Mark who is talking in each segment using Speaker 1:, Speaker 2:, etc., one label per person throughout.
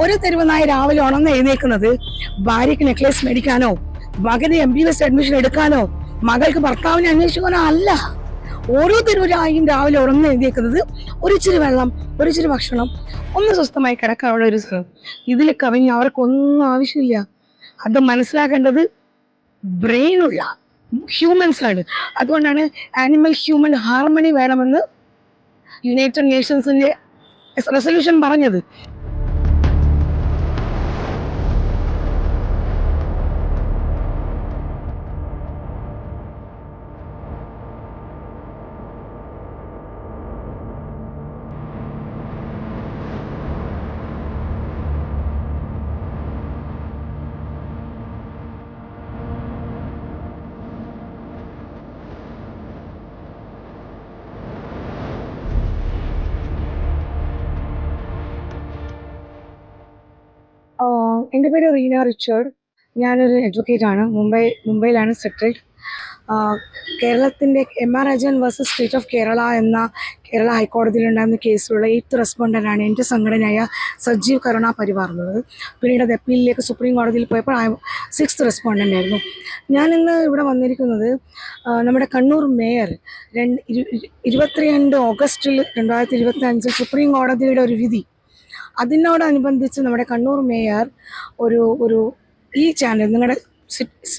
Speaker 1: ഒരു തെരുവുനായി രാവിലെ ഉണർന്ന് എഴുന്നേക്കുന്നത് ഭാര്യയ്ക്ക് നെക്ലേസ് മേടിക്കാനോ മകന് എം ബി എസ് അഡ്മിഷൻ എടുക്കാനോ മകൾക്ക് ഭർത്താവിനെ അന്വേഷിക്കാനോ അല്ല. ഓരോ തെരുവിലായും രാവിലെ ഉറങ്ങി എഴുതിയേക്കുന്നത് ഒരിച്ചിരി വെള്ളം ഒരിച്ചിരി ഭക്ഷണം. ഒന്ന് സ്വസ്ഥമായി കിടക്കാനുള്ള ഒരു സ്ഥലം ഇതിൽ കവിഞ്ഞ് അവർക്കൊന്നും ആവശ്യമില്ല. അത് മനസ്സിലാക്കേണ്ടത് ബ്രെയിനുള്ള ഹ്യൂമൻസ് ആണ്. അതുകൊണ്ടാണ് ആനിമൽ ഹ്യൂമൻ ഹാർമണി വേണമെന്ന് യുണൈറ്റഡ് നേഷൻസിന്റെ റെസൊല്യൂഷൻ പറഞ്ഞത്. എന്റെ പേര് റീന റിച്ചേർഡ്. ഞാനൊരു അഡ്വക്കേറ്റ് ആണ്. മുംബൈ മുംബൈയിലാണ് സെറ്റിൽഡ് കേരളത്തിന്റെ M R Rajan versus state of Kerala എന്ന കേരള ഹൈക്കോടതിയിലുണ്ടായിരുന്ന കേസിലുള്ള എയ്ത്ത് റെസ്പോണ്ടന്റാണ് എന്റെ സംഘടനയായ സജീവ് കരുണ പരിവാർ എന്നുള്ളത് പിന്നീട് അത് അപ്പീലിലേക്ക് സുപ്രീം കോടതിയിൽ പോയപ്പോൾ സിക്സ്ത് റെസ്പോണ്ടന്റ് ആയിരുന്നു. ഞാനിന്ന് ഇവിടെ വന്നിരിക്കുന്നത് നമ്മുടെ കണ്ണൂർ മേയർ രണ്ട് ഇരു ഇരു- ഇരുപത്തിരണ്ട് ഓഗസ്റ്റിൽ രണ്ടായിരത്തി ഇരുപത്തി അഞ്ചിൽ സുപ്രീം കോടതിയുടെ ഒരു വിധി അതിനോടനുബന്ധിച്ച് നമ്മുടെ കണ്ണൂർ മേയർ ഒരു ഒരു ഈ ചാനൽ നിങ്ങളുടെ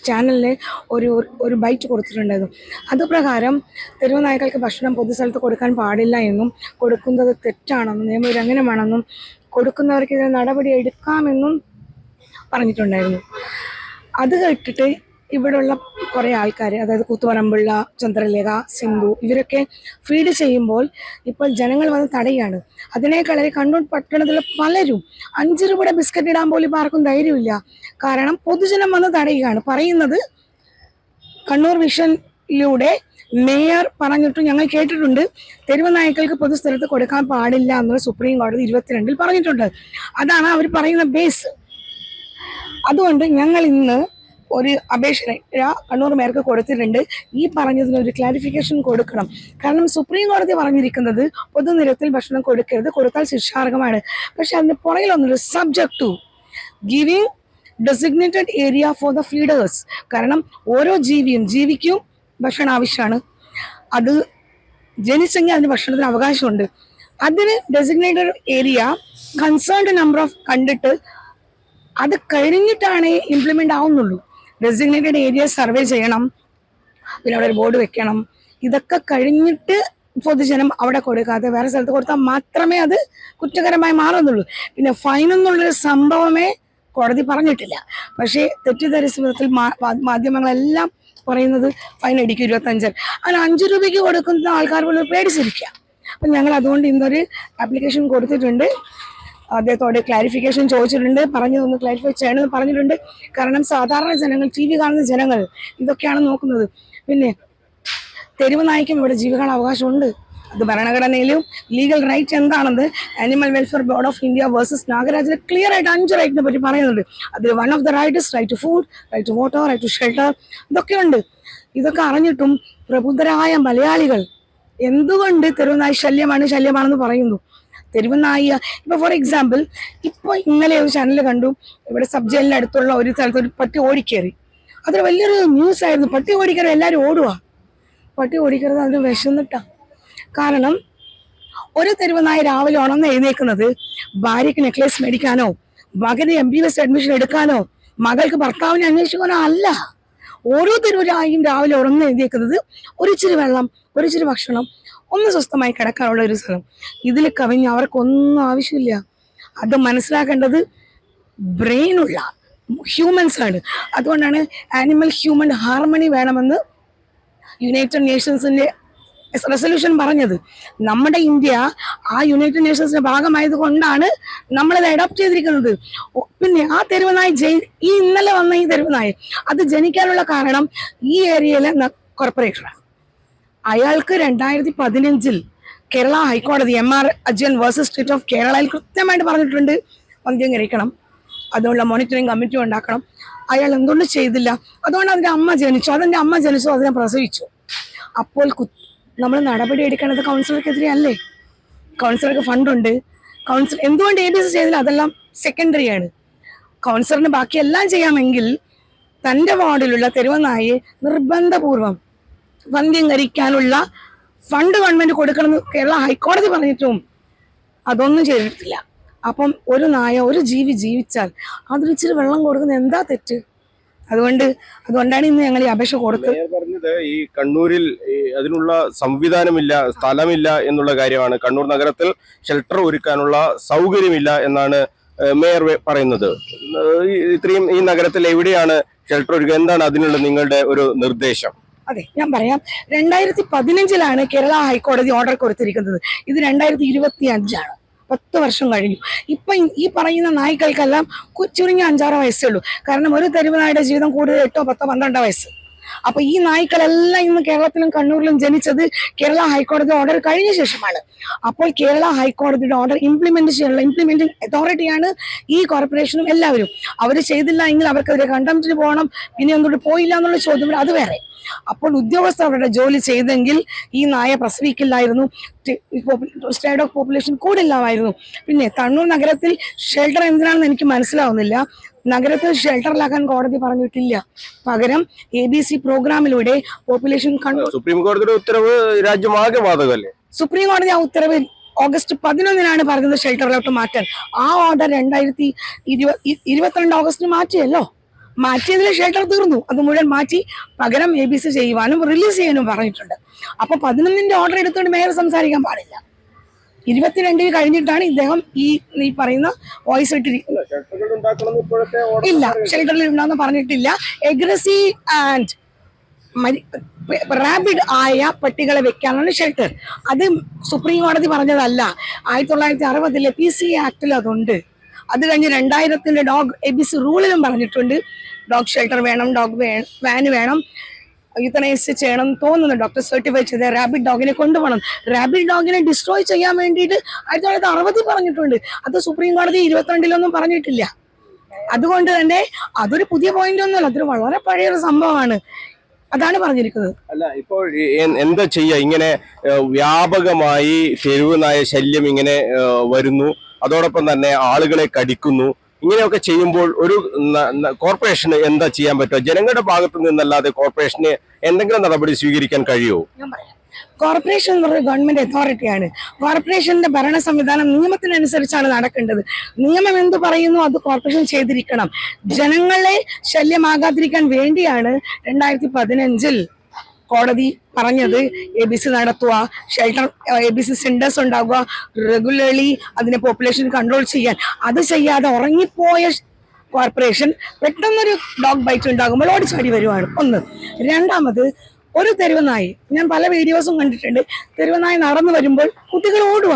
Speaker 1: ചാനലിന് ഒരു ഒരു ബൈറ്റ് കൊടുത്തിട്ടുണ്ടായിരുന്നു. അതുപ്രകാരം തെരുവ് നായ്ക്കൾക്ക് ഭക്ഷണം പൊതുസ്ഥലത്ത് കൊടുക്കാൻ പാടില്ല എന്നും കൊടുക്കുന്നത് തെറ്റാണെന്നും നിയമലംഘനമാണെന്നും കൊടുക്കുന്നവർക്കെതിരെ നടപടി എടുക്കാമെന്നും പറഞ്ഞിട്ടുണ്ടായിരുന്നു. അത് കേട്ടിട്ട് ഇവിടെയുള്ള കുറേ ആൾക്കാർ അതായത് കൂത്തുപറമ്പുള്ള ചന്ദ്രലേഖ സിന്ധു ഇവരൊക്കെ ഫീഡ് ചെയ്യുമ്പോൾ ഇപ്പോൾ ജനങ്ങൾ വന്ന് തടയാണ് അതിനേക്കാളേറെ കണ്ണൂർ പട്ടണത്തിലെ പലരും അഞ്ച് രൂപയുടെ ബിസ്ക്കറ്റ് ഇടാൻ പോലും ആർക്കും ധൈര്യമില്ല. കാരണം പൊതുജനം വന്ന് തടയുകയാണ്. പറയുന്നത് കണ്ണൂർ വിഷനിലൂടെ മേയർ പറഞ്ഞിട്ട് ഞങ്ങൾ കേട്ടിട്ടുണ്ട്. തെരുവ് നായ്ക്കൾക്ക് പൊതുസ്ഥലത്ത് കൊടുക്കാൻ പാടില്ല എന്നുള്ള സുപ്രീം കോടതി ഇരുപത്തിരണ്ടിൽ പറഞ്ഞിട്ടുണ്ട്. അതാണ് അവർ പറയുന്ന ബേസ് അതുകൊണ്ട് ഞങ്ങൾ ഇന്ന് ഒരു അപേക്ഷ കണ്ണൂർ മേയർക്ക് കൊടുത്തിട്ടുണ്ട്. ഈ പറഞ്ഞതിന് ഒരു ക്ലാരിഫിക്കേഷൻ കൊടുക്കണം. കാരണം സുപ്രീം കോടതി പറഞ്ഞിരിക്കുന്നത് പൊതുനിരത്തിൽ ഭക്ഷണം കൊടുക്കരുത് കൊടുത്താൽ ശിക്ഷാർഹമാണ്. പക്ഷെ അതിന് പുറകിലൊന്നുമില്ല subject to giving designated area for the feeders കാരണം ഓരോ ജീവിയും ജീവിക്കും ഭക്ഷണം ആവശ്യമാണ്. അത് ജനിച്ചെങ്കിൽ അതിന് ഭക്ഷണത്തിന് അവകാശമുണ്ട്. അതിന് designated area concerned number of കണ്ടിട്ട് അത് കഴിഞ്ഞിട്ടാണ് ഇംപ്ലിമെന്റ് ആവുന്നുള്ളൂ. ഡെസിഗ്നേറ്റഡ് ഏരിയ സർവേ ചെയ്യണം. പിന്നെ അവിടെ ഒരു ബോർഡ് വെക്കണം. ഇതൊക്കെ കഴിഞ്ഞിട്ട് പൊതുജനം അവിടെ കൊടുക്കാതെ വേറെ സ്ഥലത്ത് കൊടുത്താൽ മാത്രമേ അത് കുറ്റകരമായി മാറുന്നുള്ളൂ. പിന്നെ ഫൈൻ എന്നുള്ളൊരു സംഭവമേ കോടതി പറഞ്ഞിട്ടില്ല. പക്ഷേ തെറ്റിദ്ധരിച്ച വിധത്തിൽ മാധ്യമങ്ങളെല്ലാം പറയുന്നത് ഫൈൻ അടിക്കും ഇരുപത്തഞ്ച്. അങ്ങനെ അഞ്ച് രൂപയ്ക്ക് കൊടുക്കുന്ന ആൾക്കാർ പോലും പേടിച്ചിരിക്കുക. അപ്പം ഞങ്ങൾ അതുകൊണ്ട് ഇന്നൊരു ആപ്ലിക്കേഷൻ കൊടുത്തിട്ടുണ്ട്. അദ്ദേഹത്തോട് ക്ലാരിഫിക്കേഷൻ ചോദിച്ചിട്ടുണ്ട്. പറഞ്ഞതൊന്ന് ക്ലാരിഫൈ ചെയ്യണമെന്ന് പറഞ്ഞിട്ടുണ്ട്. കാരണം സാധാരണ ജനങ്ങൾ ടി വി കാണുന്ന ജനങ്ങൾ ഇതൊക്കെയാണ് നോക്കുന്നത്. പിന്നെ തെരുവ് നായ്ക്കും ഇവിടെ ജീവിക്കാൻ അവകാശമുണ്ട്. അത് ഭരണഘടനയിലും ലീഗൽ റൈറ്റ് എന്താണെന്ന് animal welfare board of India versus നാഗരാജിൽ clear ആയിട്ട് അഞ്ച് റൈറ്റിനെ പറ്റി പറയുന്നുണ്ട്. അതിൽ one of the right is right to food right to water right to shelter ഇതൊക്കെ ഉണ്ട് ഇതൊക്കെ അറിഞ്ഞിട്ടും പ്രബുദ്ധരായ മലയാളികൾ എന്തുകൊണ്ട് തെരുവുനായി ശല്യമാണ് ശല്യമാണെന്ന് പറയുന്നു? തെരുവുനായി ഇപ്പൊ ഫോർ എക്സാമ്പിൾ ഇപ്പൊ ഇന്നലെ ഒരു ചാനൽ കണ്ടു ഇവിടെ സബ് ജയിലിന്റെ അടുത്തുള്ള ഒരു സ്ഥലത്ത് ഒരു പട്ടി ഓടിക്കേറി. അതൊരു വലിയൊരു ന്യൂസ് ആയിരുന്നു. പട്ടി ഓടിക്കറി എല്ലാവരും ഓടുക പട്ടി ഓടിക്കരുത് അതിന് വിശന്നിട്ടാ. കാരണം ഒരു തെരുവുനായ രാവിലെ ഉണർന്ന് എഴുന്നേക്കുന്നത് ഭാര്യയ്ക്ക് നെക്ലേസ് മേടിക്കാനോ മകന് എം ബി എസ് അഡ്മിഷൻ എടുക്കാനോ മകൾക്ക് ഭർത്താവിനെ അന്വേഷിക്കാനോ അല്ല. ഓരോ തെരുവുരായും രാവിലെ ഉണർന്ന് എഴുതിയേക്കുന്നത് ഒരിച്ചിരി വെള്ളം ഒരിച്ചിരി ഭക്ഷണം ഒന്ന് സ്വസ്ഥമായി കിടക്കാനുള്ള ഒരു സ്ഥലം. ഇതിൽ കവിഞ്ഞ് അവർക്കൊന്നും ആവശ്യമില്ല. അത് മനസ്സിലാക്കേണ്ടത് ബ്രെയിനുള്ള ഹ്യൂമൻസ് ആണ്. അതുകൊണ്ടാണ് ആനിമൽ ഹ്യൂമൻ ഹാർമണി വേണമെന്ന് യുണൈറ്റഡ് നേഷൻസിന്റെ റെസൊല്യൂഷൻ പറഞ്ഞത്. നമ്മുടെ ഇന്ത്യ ആ യുണൈറ്റഡ് നേഷൻസിന്റെ ഭാഗമായത് കൊണ്ടാണ് നമ്മളത് അഡോപ്റ്റ് ചെയ്തിരിക്കുന്നത്. പിന്നെ ആ തെരുവനായി ജയി ഈ ഇന്നലെ വന്ന ഈ തെരുവനായി അത് ജനിക്കാനുള്ള കാരണം ഈ ഏരിയയിലെ കോർപ്പറേഷനാണ് അയാൾക്ക് രണ്ടായിരത്തി പതിനഞ്ചിൽ കേരള ഹൈക്കോടതി M R Ajayan versus state of കേരളയിൽ കൃത്യമായിട്ട് പറഞ്ഞിട്ടുണ്ട്. പന്ത്യം കഴിക്കണം അതുകൊണ്ടുള്ള മോണിറ്ററിംഗ് കമ്മിറ്റി ഉണ്ടാക്കണം. അയാൾ എന്തുകൊണ്ട് ചെയ്തില്ല? അതുകൊണ്ട് അതിന്റെ അമ്മ ജനിച്ചു. അതെന്റെ അമ്മ ജനിച്ചു. അതിനെ പ്രസവിച്ചു. അപ്പോൾ നമ്മൾ നടപടി എടുക്കേണ്ടത് കൗൺസിലർക്കെതിരെ അല്ലേ? കൗൺസിലർക്ക് ഫണ്ടുണ്ട്. കൗൺസിലർ എന്തുകൊണ്ട് എ ബി സി ചെയ്തില്ല? അതെല്ലാം സെക്കൻഡറി ആണ്. കൗൺസിലറിന് ബാക്കി എല്ലാം ചെയ്യാമെങ്കിൽ തന്റെ വാർഡിലുള്ള തെരുവനായെ നിർബന്ധപൂർവം വന്ധ്യംകരിക്കാനുള്ള ഫണ്ട് ഗവൺമെന്റ് കൊടുക്കണമെന്ന് കേരള ഹൈക്കോടതി പറഞ്ഞിട്ടും അതൊന്നും ചെയ്തിട്ടില്ല. അപ്പം ഒരു നായ ഒരു ജീവി ജീവിച്ചാൽ അതിലിച്ചിരി വെള്ളം കൊടുക്കുന്ന എന്താ തെറ്റ്? അതുകൊണ്ട് അതുകൊണ്ടാണ് ഇന്ന് ഞങ്ങൾ ഈ അപേക്ഷ കൊടുത്തത്.
Speaker 2: പറഞ്ഞത് ഈ കണ്ണൂരിൽ അതിനുള്ള സംവിധാനമില്ല സ്ഥലമില്ല എന്നുള്ള കാര്യമാണ്. കണ്ണൂർ നഗരത്തിൽ ഷെൽട്ടർ ഒരുക്കാനുള്ള സൗകര്യമില്ല എന്നാണ് മേയർ പറയുന്നത്. ഇത്രയും ഈ നഗരത്തിൽ എവിടെയാണ് ഷെൽട്ടർ ഒരുക്കുക? എന്താണ് അതിനുള്ള നിങ്ങളുടെ ഒരു നിർദ്ദേശം?
Speaker 1: അതെ ഞാൻ പറയാം. രണ്ടായിരത്തി പതിനഞ്ചിലാണ് കേരള ഹൈക്കോടതി ഓർഡർ കൊടുത്തിരിക്കുന്നത്. ഇത് രണ്ടായിരത്തി ഇരുപത്തി അഞ്ചാണ് പത്ത് വർഷം കഴിഞ്ഞു. ഇപ്പൊ ഈ- പറയുന്ന നായ്ക്കൾക്കെല്ലാം ചുരുങ്ങിയ അഞ്ചാറ് വയസ്സേ ഉള്ളൂ. കാരണം ഒരു തെരുവ് നായുടെ ജീവിതം കൂടുതൽ എട്ടോ പത്തോ പന്ത്രണ്ടോ വയസ്സ്. അപ്പൊ ഈ നായ്ക്കളെല്ലാം ഇന്ന് കേരളത്തിലും കണ്ണൂരിലും ജനിച്ചത് കേരള ഹൈക്കോടതി ഓർഡർ കഴിഞ്ഞ ശേഷമാണ്. അപ്പോൾ കേരള ഹൈക്കോടതിയുടെ ഓർഡർ ഇംപ്ലിമെന്റ് ചെയ്യാനുള്ള ഇംപ്ലിമെന്റിംഗ് അതോറിറ്റിയാണ് ഈ കോർപ്പറേഷനും എല്ലാവരും. അവർ ചെയ്തില്ല എങ്കിൽ അവർക്കെതിരെ കണ്ടംപ്റ്റിന് പോകണം. പിന്നെ ഒന്നുകൂടി പോയില്ല എന്നുള്ള ചോദ്യം. അത് വേറെ. അപ്പോൾ ഉദ്യോഗസ്ഥർ അവരുടെ ജോലി ചെയ്തെങ്കിൽ ഈ നായ പ്രസവിക്കില്ലായിരുന്നു. സ്റ്റേഡ് ഓഫ് പോപ്പുലേഷൻ കൂടില്ലായിരുന്നു പിന്നെ കണ്ണൂർ നഗരത്തിൽ ഷെൽട്ടർ എന്തിനാണെന്ന് എനിക്ക് മനസ്സിലാവുന്നില്ല. നഗരത്തിൽ ഷെൽട്ടറിലാക്കാൻ കോടതി പറഞ്ഞിട്ടില്ല. പകരം എ ബി സി പ്രോഗ്രാമിലൂടെ പോപ്പുലേഷൻ സുപ്രീംകോടതിയുടെ
Speaker 2: സുപ്രീം കോടതിയുടെ ഉത്തരവ് രാജ്യമാകെ ബാധകമല്ലേ
Speaker 1: സുപ്രീം കോടതി ആ ഉത്തരവ് ഓഗസ്റ്റ് പതിനൊന്നിനാണ് പറഞ്ഞത് ഷെൽട്ടറിലോട്ട് മാറ്റാൻ. ആ ഓർഡർ രണ്ടായിരത്തി ഇരുപത്തിരണ്ട് ഓഗസ്റ്റിന് മാറ്റിയല്ലോ. മാറ്റിയതിൽ ഷെൽട്ടർ തീർന്നു. അത് മുഴുവൻ മാറ്റി പകരം എ ബി സി ചെയ്യുവാനും റിലീസ് ചെയ്യാനും പറഞ്ഞിട്ടുണ്ട്. അപ്പൊ പതിനൊന്നിന്റെ ഓർഡർ എടുത്തുകൊണ്ട് മേയർ സംസാരിക്കാൻ പാടില്ല. ഇരുപത്തിരണ്ടിന് കഴിഞ്ഞിട്ടാണ് ഇദ്ദേഹം ഈ ഈ പറയുന്ന വോയിസ് ഇട്ടിരിക്കുന്നത്. ഇല്ല ഷെൽട്ടറിൽ ഉണ്ടാകുന്ന പറഞ്ഞിട്ടില്ല. എഗ്രസീവ് ആൻഡ് റാപ്പിഡ് ആയ പട്ടികളെ വെക്കാനാണ് ഷെൽട്ടർ അത് സുപ്രീം കോടതി പറഞ്ഞതല്ല. ആയിരത്തി തൊള്ളായിരത്തി അറുപതിലെ പി സി ആക്ടിൽ അതുണ്ട്. അത് കഴിഞ്ഞ് രണ്ടായിരത്തിന്റെ ഡോഗ് എബിസ് റൂളിലും പറഞ്ഞിട്ടുണ്ട്. ഡോഗ് ഷെൽട്ടർ വേണം ഡോഗ് വേ വാന് വേണം. യുത്തനൈസ് ചെയ്യണം തോന്നുന്നു ഡോക്ടർ സർട്ടിഫൈ ചെയ്ത റാബിഡ് ഡോഗിനെ കൊണ്ടുപോകണം റാബിഡ് ഡോഗിനെ ഡിസ്ട്രോയ് ചെയ്യാൻ വേണ്ടിയിട്ട് ആയിരത്തി തൊള്ളായിരത്തി അറുപതിൽ പറഞ്ഞിട്ടുണ്ട്. അത് സുപ്രീം കോടതി ഇരുപത്തിരണ്ടിലൊന്നും പറഞ്ഞിട്ടില്ല. അതുകൊണ്ട് തന്നെ അതൊരു പുതിയ പോയിന്റ് ഒന്നുമല്ല അതൊരു വളരെ പഴയൊരു സംഭവമാണ്. അതാണ് പറഞ്ഞിരിക്കുന്നത്.
Speaker 2: അല്ല ഇപ്പോൾ എന്താ ചെയ്യുക ഇങ്ങനെ വ്യാപകമായി തെരുവ് നായ ശല്യം ഇങ്ങനെ വരുന്നു. അതോടൊപ്പം തന്നെ ആളുകളെ കടിക്കുന്നു. ഇങ്ങനെയൊക്കെ ചെയ്യുമ്പോൾ ഒരു കോർപ്പറേഷന് എന്താ ചെയ്യാൻ പറ്റുക? ജനങ്ങളുടെ ഭാഗത്തു നിന്നല്ലാതെ കോർപ്പറേഷന് എന്തെങ്കിലും നടപടി സ്വീകരിക്കാൻ കഴിയുമോ?
Speaker 1: കോർപ്പറേഷൻ എന്ന് പറയുന്നത് ഗവൺമെന്റ് അതോറിറ്റിയാണ് കോർപ്പറേഷന്റെ ഭരണ സംവിധാനം നിയമത്തിനനുസരിച്ചാണ് നടക്കേണ്ടത്. നിയമം എന്ത് പറയുന്നു അത് കോർപ്പറേഷൻ ചെയ്തിരിക്കണം. ജനങ്ങളെ ശല്യമാകാതിരിക്കാൻ വേണ്ടിയാണ് രണ്ടായിരത്തി പതിനഞ്ചിൽ കോടതി പറഞ്ഞത് എ ബി സി നടത്തുക shelter A B C centres ഉണ്ടാകുക റെഗുലർലി അതിനെ പോപ്പുലേഷൻ കൺട്രോൾ ചെയ്യാൻ. അത് ചെയ്യാതെ ഉറങ്ങിപ്പോയ കോർപ്പറേഷൻ പെട്ടെന്നൊരു ഡോഗ് ബൈറ്റ് ഉണ്ടാകുമ്പോൾ ഓടിച്ചാടി വരുവാണ്. ഒന്ന്. രണ്ടാമത് ഒരു തെരുവനായി. ഞാൻ പല വീഡിയോസും കണ്ടിട്ടുണ്ട്. തെരുവനായി നടന്നു വരുമ്പോൾ കുട്ടികൾ ഓടുക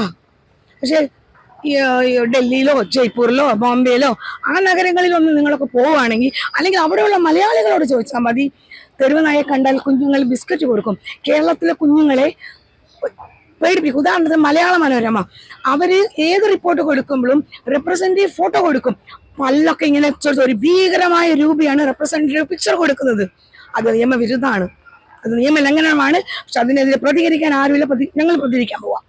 Speaker 1: പക്ഷേ ഡൽഹിയിലോ ജയ്പൂരിലോ ബോംബെയിലോ ആ നഗരങ്ങളിലൊന്നും നിങ്ങളൊക്കെ പോവുകയാണെങ്കിൽ അല്ലെങ്കിൽ അവിടെയുള്ള മലയാളികളോട് ചോദിച്ചാൽ മതി തെരുവനായെ കണ്ടാൽ കുഞ്ഞുങ്ങൾ ബിസ്ക്കറ്റ് കൊടുക്കും. കേരളത്തിലെ കുഞ്ഞുങ്ങളെ പേടിപ്പിക്കും. ഉദാഹരണത്തിന് മലയാള മനോരമ. അവർ ഏത് റിപ്പോർട്ട് കൊടുക്കുമ്പോഴും റെപ്രസെന്റേറ്റീവ് ഫോട്ടോ കൊടുക്കും. പല്ലൊക്കെ ഇങ്ങനെ ഒരു ഭീകരമായ രൂപയാണ് റെപ്രസെന്റേറ്റീവ് പിക്ചർ കൊടുക്കുന്നത്. അത് നിയമവിരുദ്ധമാണ്. അത് നിയമലംഘനമാണ്. പക്ഷെ അതിനെതിരെ പ്രതികരിക്കാൻ ആരുമില്ല. പ്രതി ഞങ്ങൾ പ്രതികരിക്കാൻ പോവാം.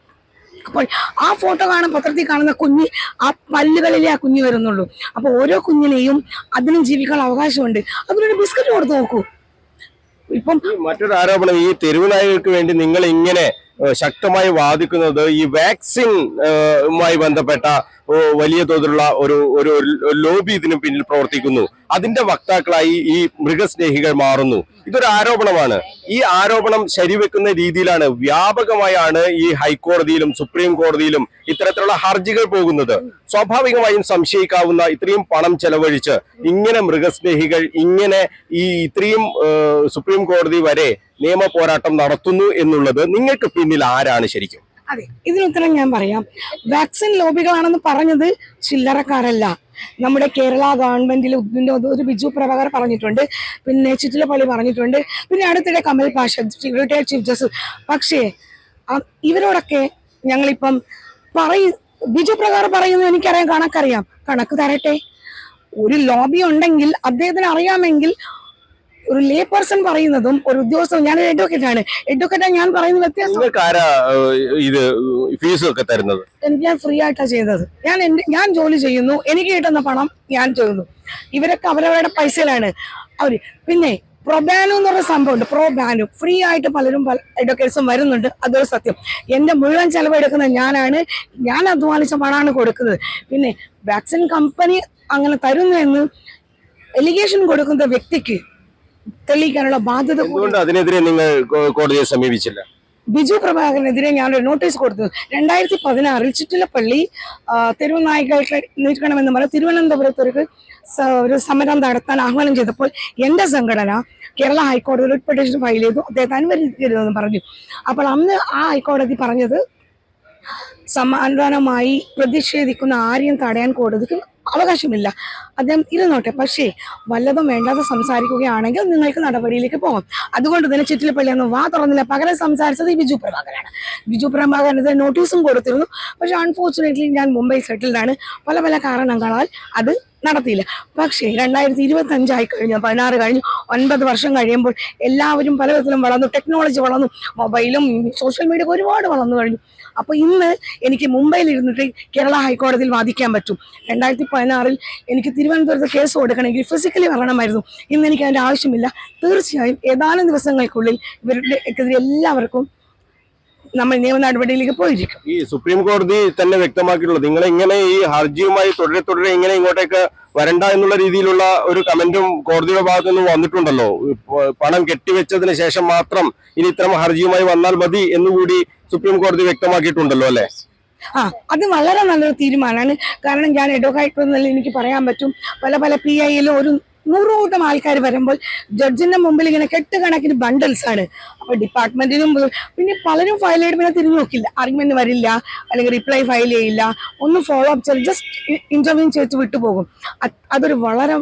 Speaker 1: അപ്പോൾ ആ ഫോട്ടോ കാണുന്ന പത്രത്തിൽ കാണുന്ന കുഞ്ഞ് ആ പല്ലുകളിലെ ആ കുഞ്ഞ് വരുന്നുള്ളൂ. അപ്പോൾ ഓരോ കുഞ്ഞിനെയും അതിനും ജീവിക്കാൻ അവകാശമുണ്ട്. അതിനൊരു ബിസ്ക്കറ്റ് കൊടുത്ത് നോക്കൂ. ഇപ്പം
Speaker 2: മറ്റൊരു ആരോപണം ഈ തെരുവുനായകൾക്ക് വേണ്ടി നിങ്ങൾ ഇങ്ങനെ ശക്തമായി വാദിക്കുന്നത് ഈ വാക്സിൻ ബന്ധപ്പെട്ട വലിയ തോതിലുള്ള ഒരു ഒരു ലോബി ഇതിന് പിന്നിൽ പ്രവർത്തിക്കുന്നു. അതിന്റെ വക്താക്കളായി ഈ മൃഗസ്നേഹികൾ മാറുന്നു. ഇതൊരു ആരോപണമാണ്. ഈ ആരോപണം ശരിവെക്കുന്ന രീതിയിലാണ് വ്യാപകമായാണ് ഈ ഹൈക്കോടതിയിലും സുപ്രീം കോടതിയിലും ഇത്തരത്തിലുള്ള ഹർജികൾ പോകുന്നത്. സ്വാഭാവികമായും സംശയിക്കാവുന്ന ഇത്രയും പണം ചെലവഴിച്ച് ഇങ്ങനെ മൃഗസ്നേഹികൾ ഇങ്ങനെ ഈ ഇത്രയും സുപ്രീം കോടതി വരെ നിയമ പോരാട്ടം നടത്തുന്നു എന്നുള്ളത് നിങ്ങൾക്ക് പിന്നിൽ ആരാണ് ശരിക്കും?
Speaker 1: അതെ ഇതിനുത്തരം ഞാൻ പറയാം. വാക്സിൻ ലോബികളാണെന്ന് പറഞ്ഞത് ചില്ലറക്കാരല്ല. നമ്മുടെ കേരള ഗവൺമെന്റിൽ ഒരു ബിജു പ്രഭാകർ പറഞ്ഞിട്ടുണ്ട്. പിന്നെ ചിറ്റിലപ്പള്ളി പറഞ്ഞിട്ടുണ്ട്. പിന്നെ അടുത്തിടെ Kamal Pasha retired chief justice പക്ഷേ ഇവരോടൊക്കെ ഞങ്ങളിപ്പം പറയും ബിജു പ്രകാരം പറയുന്നത് എനിക്കറിയാം കണക്കറിയാം. കണക്ക് തരട്ടെ. ഒരു ലോബി ഉണ്ടെങ്കിൽ അദ്ദേഹത്തിന് അറിയാമെങ്കിൽ ഒരു ലേ പേഴ്സൺ പറയുന്നതും ഒരു ഉദ്യോഗസ്ഥൻ ഞാൻ അഡ്വക്കേറ്റ് ആണ്. അഡ്വക്കേറ്റ് ഞാൻ പറയുന്ന വ്യത്യാസം
Speaker 2: നിങ്ങൾക്ക് ആരാ ഏഹ്, ഇത് ഫീസ് ഒക്കെ തരുന്നത്?
Speaker 1: എനിക്ക് ഞാൻ ഫ്രീ ആയിട്ടാണ് ചെയ്തത്. ഞാൻ എന്റെ ഞാൻ ജോലി ചെയ്യുന്നു എനിക്ക് കിട്ടുന്ന പണം ഞാൻ ചെയ്യുന്നു. ഇവരൊക്കെ അവരവരുടെ പൈസയിലാണ്. അവർ പിന്നെ പ്രൊബാനു എന്ന് പറഞ്ഞ സംഭവമുണ്ട്. പ്രോ ബാനു ഫ്രീ ആയിട്ട് പലരും പല അഡ്വക്കേറ്റ്സും വരുന്നുണ്ട്. അതൊരു സത്യം. എന്റെ മുഴുവൻ ചെലവ് എടുക്കുന്നത് ഞാനാണ്. ഞാൻ അധ്വാനിച്ച പണമാണ് കൊടുക്കുന്നത്. പിന്നെ വാക്സിൻ കമ്പനി അങ്ങനെ തരുന്നു എന്ന് എലിഗേഷൻ കൊടുക്കുന്ന വ്യക്തിക്ക് തെളിയിക്കാനുള്ള ബാധ്യത
Speaker 2: എന്തുകൊണ്ട് അതിനെതിരെ നിങ്ങൾ കോടതിയെ സമീപിച്ചില്ല?
Speaker 1: ബിജു പ്രഭാകരനെതിരെ ഞാനൊരു നോട്ടീസ് കൊടുത്തു. രണ്ടായിരത്തി പതിനാറിൽ ചുറ്റിലപ്പള്ളി ആ, തെരുവ് നായ്ക്കൾക്ക് നീക്കണമെന്ന് പറഞ്ഞ് തിരുവനന്തപുരത്ത് ഒരു ഒരു സമരം നടത്താൻ ആഹ്വാനം ചെയ്തപ്പോൾ എന്റെ സംഘടന കേരള ഹൈക്കോടതിയിൽ ഒരു പെറ്റീഷൻ ഫയൽ ചെയ്തു. അദ്ദേഹത്തെ അനുവദിക്കരുതെന്ന് പറഞ്ഞു. അപ്പോൾ അന്ന് ആ ഹൈക്കോടതി പറഞ്ഞത് സമാധാനമായി പ്രതിഷേധിക്കുന്ന ആരെയും തടയാൻ കോടതിക്ക് അവകാശമില്ല. അദ്ദേഹം ഇരുന്നോട്ടെ. പക്ഷേ വല്ലതും വേണ്ടാതെ സംസാരിക്കുകയാണെങ്കിൽ നിങ്ങൾക്ക് നടപടിയിലേക്ക് പോകാം. അതുകൊണ്ട് തന്നെ ചിറ്റിലപ്പള്ളി അന്ന് വാ തുറന്നില്ല. പകരം സംസാരിച്ചത് ബിജു പ്രഭാകരാണ്. ബിജു പ്രഭാകരന് നോട്ടീസും കൊടുത്തിരുന്നു. പക്ഷെ അൺഫോർച്ചുനേറ്റ്ലി ഞാൻ മുംബൈ സെറ്റിൽഡാണ് പല പല കാരണങ്ങളാൽ അത് നടത്തിയില്ല. പക്ഷേ രണ്ടായിരത്തി ഇരുപത്തി അഞ്ചായി കഴിഞ്ഞു പതിനാറ് കഴിഞ്ഞു ഒൻപത് വർഷം കഴിയുമ്പോൾ എല്ലാവരും പല വിധത്തിലും വളർന്നു ടെക്നോളജി വളർന്നു മൊബൈലും സോഷ്യൽ മീഡിയ ഒരുപാട് വളർന്നു കഴിഞ്ഞു. അപ്പൊ ഇന്ന് എനിക്ക് മുംബൈയിൽ ഇരുന്നിട്ട് കേരള ഹൈക്കോടതിയിൽ വാദിക്കാൻ പറ്റും. രണ്ടായിരത്തി പതിനാറിൽ എനിക്ക് തിരുവനന്തപുരത്ത് കേസ് കൊടുക്കണമെങ്കിൽ ഫിസിക്കലി വരണമായിരുന്നു. ഇന്ന് എനിക്ക് അതിന്റെ ആവശ്യമില്ല. തീർച്ചയായും ഏതാനും ദിവസങ്ങൾക്കുള്ളിൽ ഇവരുടെ എല്ലാവർക്കും നമ്മൾ നിയമ നടപടിയിലേക്ക് പോയിരിക്കും.
Speaker 2: ഈ സുപ്രീം കോടതി തന്നെ വ്യക്തമാക്കിയിട്ടുള്ളത്. നിങ്ങൾ ഇങ്ങനെ ഈ ഹർജിയുമായി തുടരെ തുടരെ ഇങ്ങനെ ഇങ്ങോട്ടേക്ക് വരണ്ട എന്നുള്ള രീതിയിലുള്ള ഒരു കമന്റും കോടതിയുടെ ഭാഗത്തു നിന്ന് വന്നിട്ടുണ്ടല്ലോ. പണം കെട്ടിവെച്ചതിന് ശേഷം മാത്രം ഇനി ഇത്തരം ഹർജിയുമായി വന്നാൽ മതി എന്നുകൂടി സുപ്രീം കോടതി വ്യക്തമാക്കിയിട്ടുണ്ടല്ലോ അല്ലെ?
Speaker 1: ആ അത് വളരെ നല്ലൊരു തീരുമാനമാണ്. കാരണം ഞാൻ എന്നല്ല എനിക്ക് പറയാൻ പറ്റും. പല പല പി ഐയിലും ഒരു നൂറുകൂട്ടം ആൾക്കാർ വരുമ്പോൾ ജഡ്ജിന്റെ മുമ്പിൽ ഇങ്ങനെ കെട്ടുകണക്കിന് ബണ്ടിൽസ് ആണ്. അപ്പൊ ഡിപ്പാർട്ട്മെന്റിനും പിന്നെ പലരും ഫയൽ ചെയ്ത് പിന്നെ തിരിഞ്ഞു നോക്കില്ല. ആർഗ്യുമെന്റ് വരില്ല അല്ലെങ്കിൽ റിപ്ലൈ ഫയൽ ചെയ്യില്ല ഒന്നും ഫോളോ അപ്പ് ചെയ്ത് ജസ്റ്റ് ഇന്റർവ്യൂ ചെയ്ത് വിട്ടുപോകും അതൊരു വളരെ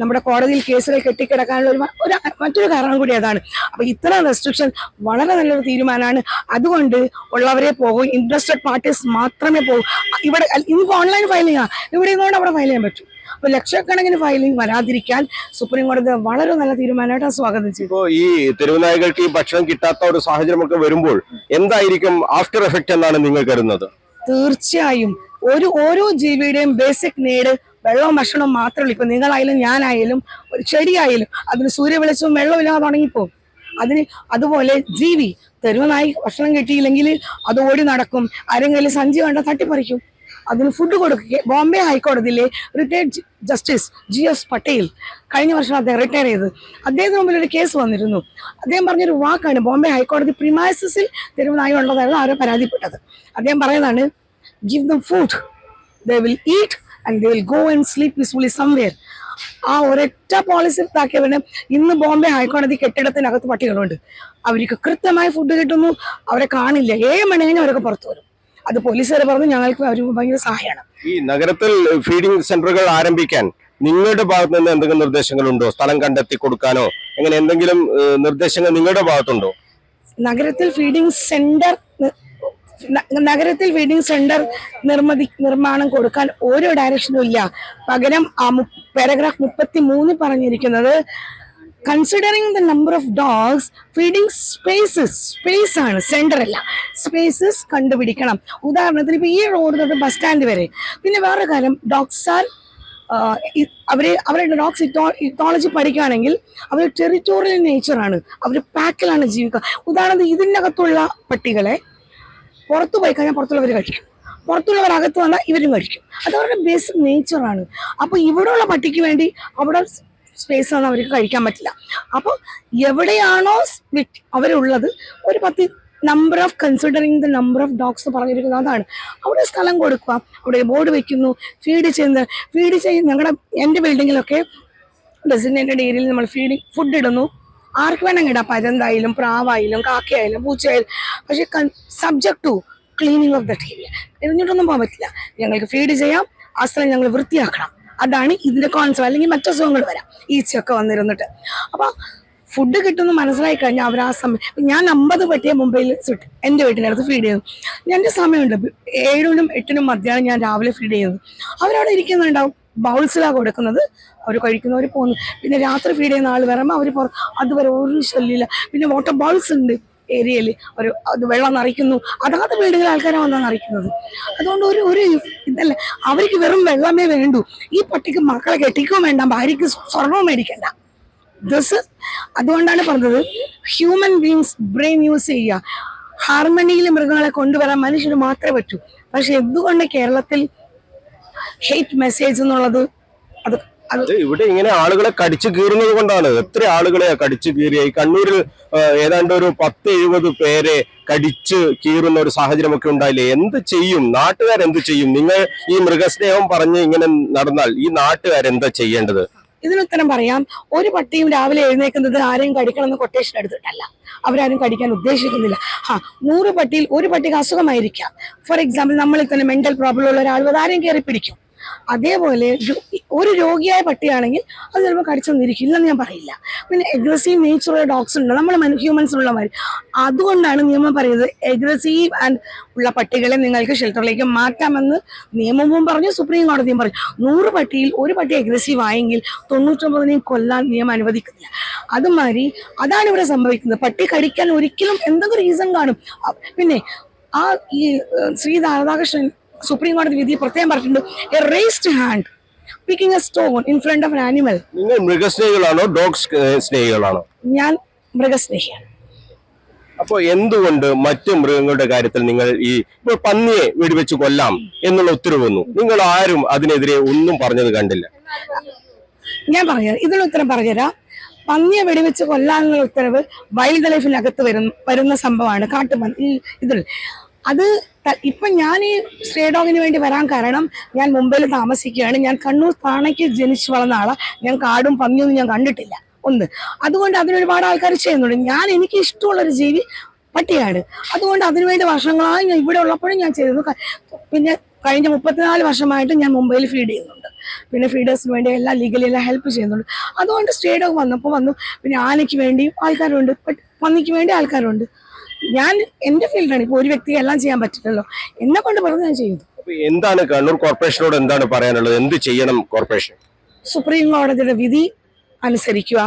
Speaker 1: നമ്മുടെ കോടതിയിൽ കേസുകൾ കെട്ടിക്കിടക്കാനുള്ള ഒരു ഒരു മറ്റൊരു കാരണം കൂടി അതാണ്. അപ്പൊ ഇത്തരം റെസ്ട്രിക്ഷൻ വളരെ നല്ലൊരു തീരുമാനമാണ്. അതുകൊണ്ട് ഉള്ളവരെ പോകും ഇൻട്രസ്റ്റഡ് പാർട്ടീസ് മാത്രമേ പോകൂ. ഇവിടെ അല്ല, ഓൺലൈൻ ഫയൽ ചെയ്യാം. ഇവിടെ ഇന്നുകൊണ്ട് അവിടെ ഫയൽ ചെയ്യാൻ പറ്റും. അപ്പൊ ലക്ഷക്കണക്കിന് ഫയലിംഗ് വരാതിരിക്കാൻ സുപ്രീം കോടതി വളരെ നല്ല തീരുമാനമായിട്ട് സ്വാഗതം ചെയ്തു
Speaker 2: ഇപ്പോ ഈ തെരുവുനായകൾക്ക് ഈ ഭക്ഷണം കിട്ടാത്ത ഒരു സാഹചര്യമൊക്കെ വരുമ്പോൾ എന്തായിരിക്കും ആഫ്റ്റർ എഫക്റ്റ് എന്നാണ് നിങ്ങൾ കരുതുന്നത്?
Speaker 1: തീർച്ചയായും ഒരു ഓരോ ജീവിയുടെയും ബേസിക് നീഡ് വെള്ളവും ഭക്ഷണവും മാത്രമേ ഉള്ളൂ. ഇപ്പൊ നിങ്ങളായാലും ഞാനായാലും ഒരു ചെടിയായാലും അതിന് സൂര്യവെളിച്ചവും വെള്ളവും ഇല്ലാതെ തുടങ്ങിപ്പോകും അതിന് അതുപോലെ ജീവി തെരുവനായി ഭക്ഷണം കിട്ടിയില്ലെങ്കിൽ അത് ഓടി നടക്കും. ആരെങ്കിലും സഞ്ചി കണ്ട തട്ടിപ്പറിക്കും. അതിന് ഫുഡ് കൊടുക്കുകയും ബോംബെ ഹൈക്കോടതിയിലെ retired justice G S Patel കഴിഞ്ഞ വർഷം അദ്ദേഹം റിട്ടയർ ചെയ്ത് അദ്ദേഹത്തിന് മുമ്പിൽ ഒരു കേസ് വന്നിരുന്നു. അദ്ദേഹം പറഞ്ഞൊരു വാക്കാണ് ബോംബെ ഹൈക്കോടതി പ്രിമാസിൽ തരുന്നതായി ഉള്ളതായിരുന്നു ആരോ പരാതിപ്പെട്ടത്. അദ്ദേഹം പറയുന്നതാണ് give them food they will eat and they will go and sleep peacefully somewhere ആ ഒരൊറ്റ പോളിസി ഇതാക്കിയവന് ഇന്ന് ബോംബെ ഹൈക്കോടതി കെട്ടിടത്തിനകത്ത് പട്ടികളുണ്ട്. അവർക്ക് കൃത്യമായി ഫുഡ് കിട്ടുന്നു അവരെ കാണില്ല. ഏഴ് മണി കഴിഞ്ഞ് അവരൊക്കെ പുറത്തു വരും. അത് പോലീസുകാർ പറഞ്ഞു ഞങ്ങൾക്ക് അവർ ഭയങ്കര സഹായമാണ്
Speaker 2: ഈ നഗരത്തിൽ ഫീഡിംഗ് സെന്ററുകൾ ആരംഭിക്കാൻ നിങ്ങളുടെ ഭാഗത്ത് നിന്ന് എന്തെങ്കിലും നിർദ്ദേശങ്ങളുണ്ടോ? സ്ഥലം കണ്ടെത്തി കൊടുക്കാനോ? അങ്ങനെ എന്തെങ്കിലും നിർദ്ദേശങ്ങൾ നിങ്ങളുടെ ഭാഗത്തുണ്ടോ?
Speaker 1: നഗരത്തിൽ ഫീഡിംഗ് സെന്റർ നഗരത്തിൽ ഫീഡിംഗ് സെന്റർ നിർമ്മതി നിർമ്മാണം കൊടുക്കാൻ ഓരോ ഡയറക്ഷനും ഇല്ല. പകരം ആ പാരഗ്രാഫ് മുപ്പത്തി മൂന്ന് പറഞ്ഞിരിക്കുന്നത് considering the number of dogs feeding spaces space ആണ് സെന്റർ അല്ല. സ്പേസസ് കണ്ടുപിടിക്കണം. ഉദാഹരണത്തിന് ഇപ്പൊ ഈ റോഡ് തൊട്ട് ബസ് സ്റ്റാൻഡ് വരെ. പിന്നെ വേറെ കാര്യം ഡോഗ്സ് ആർ അവർ അവരുടെ ഡോഗ്സ് ഇത്തോളജി പഠിക്കുകയാണെങ്കിൽ അവർ ടെറിറ്റോറിയൽ നേച്ചറാണ് അവർ പാക്കിലാണ് ജീവിക്കുക. ഉദാഹരണത്തിന് ഇതിനകത്തുള്ള പട്ടികളെ പുറത്തു പോയി കഴിഞ്ഞാൽ പുറത്തുള്ളവർ കഴിക്കും. പുറത്തുള്ളവർ അകത്ത് വന്നാൽ ഇവരും കഴിക്കും. അത് അവരുടെ ബേസിക് നേച്ചറാണ് അപ്പോൾ ഇവിടെയുള്ള പട്ടിക്ക് വേണ്ടി അവിടെ സ്പേസ് ഒന്നും അവർക്ക് കഴിക്കാൻ പറ്റില്ല. അപ്പോൾ എവിടെയാണോ സ്പിറ്റ് അവരുള്ളത് ഒരു പത്ത് number of considering the number of dogs പറഞ്ഞിരിക്കുന്നത് അതാണ്. അവിടെ സ്ഥലം കൊടുക്കുക അവിടെ ബോർഡ് വെക്കുന്നു ഫീഡ് ചെയ്യുന്നത് ഫീഡ് ചെയ്യുന്ന ഞങ്ങളുടെ എന്റെ ബിൽഡിങ്ങിലൊക്കെ ഡെസിഗ്നേറ്റഡ് ഏരിയയിൽ നമ്മൾ ഫീഡിങ് ഫുഡ് ഇടുന്നു. ആർക്ക് വേണമെങ്കിൽ ഇടാം പരന്തായാലും പ്രാവായാലും കാക്കയായാലും പൂച്ചയായാലും. പക്ഷെ subject to cleaning of the area എറിഞ്ഞിട്ടൊന്നും പോകാൻ പറ്റില്ല. ഞങ്ങൾക്ക് ഫീഡ് ചെയ്യാം ആ സ്ഥലം ഞങ്ങൾ വൃത്തിയാക്കണം. അതാണ് ഇതിന്റെ കോൺസെപ്റ്റ് അല്ലെങ്കിൽ മറ്റു അസുഖങ്ങൾ വരാം. ഈച്ചയൊക്കെ വന്നിരുന്നിട്ട്. അപ്പോൾ ഫുഡ് കിട്ടുമെന്ന് മനസ്സിലായി കഴിഞ്ഞാൽ അവർ ആ സമയം ഞാൻ അമ്പത് പറ്റിയ മുംബൈയിൽ സുട്ട് എന്റെ അടുത്ത് ഫീഡ് ചെയ്യുന്നു. എന്റെ സമയമുണ്ട്. ഏഴിനും എട്ടിനും മധ്യാഹ്നം ഞാൻ രാവിലെ ഫീഡ് ചെയ്യുന്നത്. അവരവിടെ ഇരിക്കുന്നുണ്ടാവും. ബൗൾസിലാണ് കൊടുക്കുന്നത്. അവർ കഴിക്കുന്നവർ പോകുന്നു. പിന്നെ രാത്രി ഫീഡ് ചെയ്യുന്ന ആൾ വരുമ്പോൾ അവർ പുറ അതുവരെ ഒരു ശല്യമില്ല. പിന്നെ വാട്ടർ ബൗൾസ് ഉണ്ട്. ഏരിയയിൽ ഒരു അത് വെള്ളം നിറയ്ക്കുന്നു. അതാത് വീടുകളിൽ ആൾക്കാരെ വന്നാൽ നിറയ്ക്കുന്നത്. അതുകൊണ്ട് ഒരു ഒരു ഇതല്ല? അവർക്ക് വെറും വെള്ളമേ വേണ്ടൂ. ഈ പട്ടിക്ക് മക്കളെ കെട്ടിക്കുകയും വേണ്ട ഭാര്യയ്ക്ക് സ്വർണവും മേടിക്കണ്ട. ദിസ് അതുകൊണ്ടാണ് പറഞ്ഞത് ഹ്യൂമൻ ബീങ്സ് ബ്രെയിൻ യൂസ് ചെയ്യുക. ഹാർമണിയിൽ മൃഗങ്ങളെ കൊണ്ടുവരാൻ മനുഷ്യന് മാത്രമേ പറ്റൂ. പക്ഷെ എന്തുകൊണ്ട് കേരളത്തിൽ ഹെയ്റ്റ് മെസ്സേജ് എന്നുള്ളത് അത് അത്
Speaker 2: ഇവിടെ ഇങ്ങനെ ആളുകളെ കടിച്ചു കീറുന്നത് കൊണ്ടാണ്. എത്ര ആളുകളെ കടിച്ചു കീറിയ? ഈ കണ്ണൂരിൽ ഏതാണ്ട് ഒരു പത്ത് എഴുപത് പേരെ കടിച്ച് കീറുന്ന ഒരു സാഹചര്യമൊക്കെ ഉണ്ടായില്ലേ? എന്ത് ചെയ്യും? നാട്ടുകാർ എന്ത് ചെയ്യും? നിങ്ങൾ ഈ മൃഗസ്നേഹം പറഞ്ഞ് ഇങ്ങനെ നടന്നാൽ ഈ നാട്ടുകാർ എന്താ ചെയ്യേണ്ടത്?
Speaker 1: ഇതിനുത്തരം പറയാം. ഒരു പട്ടിയും രാവിലെ എഴുന്നേക്കുന്നത് ആരെയും കടിക്കണം എന്ന് കൊട്ടേഷൻ എടുത്തിട്ടല്ല. അവരാരും കടിക്കാൻ ഉദ്ദേശിക്കുന്നില്ല. ആ നൂറ് പട്ടിയിൽ ഒരു പട്ടിക്ക് അസുഖമായിരിക്കാം. ഫോർ എക്സാമ്പിൾ നമ്മളിൽ തന്നെ മെന്റൽ പ്രോബ്ലം ഉള്ള ഒരാൾ ആരെയും കയറി പിടിക്കും. അതേപോലെ ഒരു രോഗിയായ പട്ടിയാണെങ്കിൽ അത് ചിലപ്പോൾ കടിച്ചൊന്നിരിക്കില്ലെന്ന് ഞാൻ പറയില്ല. പിന്നെ എഗ്രസീവ് നേച്ചറുള്ള ഡോഗ്സ് ഉണ്ട്. നമ്മൾ ഹ്യൂമൻസ് ഉള്ളമാര് അതുകൊണ്ടാണ് നിയമം പറയുന്നത് എഗ്രസീവ് ആൻഡ് ഉള്ള പട്ടികളെ നിങ്ങൾക്ക് ഷെൽട്ടറിലേക്ക് മാറ്റാമെന്ന് നിയമവും പറഞ്ഞു സുപ്രീം കോടതിയും പറഞ്ഞു. നൂറ് പട്ടിയിൽ ഒരു പട്ടി എഗ്രസീവ് ആയെങ്കിൽ തൊണ്ണൂറ്റൊമ്പതിനെയും കൊല്ലാൻ നിയമം അനുവദിക്കുന്നില്ല. അതുമാതിരി അതാണ് ഇവിടെ സംഭവിക്കുന്നത്. പട്ടി കടിക്കാൻ ഒരിക്കലും എന്തെങ്കിലും റീസൺ കാണും. പിന്നെ ആ ഈ ശ്രീ രാധാകൃഷ്ണൻ സുപ്രീം കോടതി വിധി പ്രത്യേകം പറഞ്ഞിട്ടുണ്ട്. A raised hand picking a stone in front of an animal
Speaker 2: നിങ്ങൾ മൃഗസ്നേഹികളാണോ? ഡോഗ് സ്നേഹികളാണോ?
Speaker 1: ഞാൻ മൃഗസ്നേഹിയാണ്.
Speaker 2: അപ്പോൾ എന്തുകൊണ്ട് മറ്റു മൃഗങ്ങളുടെ കാര്യത്തിൽ നിങ്ങൾ ഈ ഇപ്പോൾ പന്നിയെ വെടിവെച്ച് കൊല്ലാം എന്നുള്ള ഉത്തരവ് വന്നു? നിങ്ങൾ ആരും അതിനെതിരെ ഒന്നും പറഞ്ഞത് കണ്ടില്ല.
Speaker 1: ഞാൻ പറഞ്ഞുതരാം. ഇതിനുള്ള ഉത്തരം പറഞ്ഞുതരാം. പന്നിയെ വെടിവെച്ച് കൊല്ലാനുള്ള ഉത്തരവ് വൈൽഡ് ലൈഫിനകത്ത് വരുന്ന വരുന്ന സംഭവമാണ്. കാട്ടുപന്നി ഇതിൽ അത് ഇപ്പം ഞാൻ ഈ സ്റ്റേ ഡോഗിന് വേണ്ടി വരാൻ കാരണം ഞാൻ മുംബൈയിൽ താമസിക്കുകയാണ്. ഞാൻ കണ്ണൂർ താണയ്ക്ക് ജനിച്ചു വളർന്ന ആളാണ് ഞാൻ കാടും പന്നിയൊന്നും ഞാൻ കണ്ടിട്ടില്ല. ഒന്ന്. അതുകൊണ്ട് അതിനൊരുപാട് ആൾക്കാർ ചെയ്യുന്നുണ്ട്. ഞാൻ എനിക്ക് ഇഷ്ടമുള്ളൊരു ജീവി പട്ടിയാണ്. അതുകൊണ്ട് അതിനുവേണ്ടി വർഷങ്ങളായി ഞാൻ ഇവിടെ ഉള്ളപ്പോഴും ഞാൻ ചെയ്തു പിന്നെ കഴിഞ്ഞ മുപ്പത്തിനാല് വർഷമായിട്ട് ഞാൻ മുംബൈയിൽ ഫീഡ് ചെയ്യുന്നുണ്ട്. പിന്നെ ഫീഡേഴ്സിന് വേണ്ടി എല്ലാം ലീഗലി എല്ലാം ഹെൽപ്പ് ചെയ്യുന്നുണ്ട്. അതുകൊണ്ട് സ്റ്റേ ഡോഗ് വന്നപ്പോൾ വന്നു. പിന്നെ ആനയ്ക്ക് വേണ്ടിയും ആൾക്കാരുണ്ട്. പന്നിക്ക് വേണ്ടി ആൾക്കാരുണ്ട്. ഞാൻ എന്റെ ഫീൽഡാണ് ഇപ്പൊ ഒരു വ്യക്തി എല്ലാം ചെയ്യാൻ പറ്റില്ലല്ലോ. എന്നെ കൊണ്ട് പറഞ്ഞ് ഞാൻ ചെയ്യുന്നു
Speaker 2: എന്താണ് കണ്ണൂർ കോർപ്പറേഷനോട് എന്താണ് പറയാനുള്ളത്? എന്ത് ചെയ്യണം കോർപ്പറേഷൻ?
Speaker 1: സുപ്രീം കോടതിയുടെ വിധി അനുസരിക്കുക.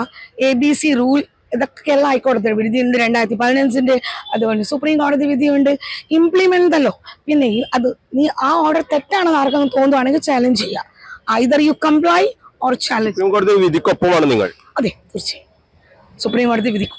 Speaker 1: എ ബി സി റൂൾ ഇതൊക്കെ കേരള ഹൈക്കോടതിയുടെ വിധി ഉണ്ട് രണ്ടായിരത്തി പതിനഞ്ചിന്റെ അതുകൊണ്ട് സുപ്രീം കോടതി വിധിയുണ്ട്. ഇംപ്ലിമെന്റ് അല്ലോ പിന്നെ അത് നീ ആ ഓർഡർ തെറ്റാണെന്ന് ആർക്കെങ്കിലും തോന്നുവാണെങ്കിൽ ചാലഞ്ച് ചെയ്യുക either you comply or challenge
Speaker 2: supreme കോടതി വിധിക്കൊപ്പമാണ് നിങ്ങൾ.
Speaker 1: അതെ തീർച്ചയായും. സുപ്രീം കോടതി വിധിക്കും.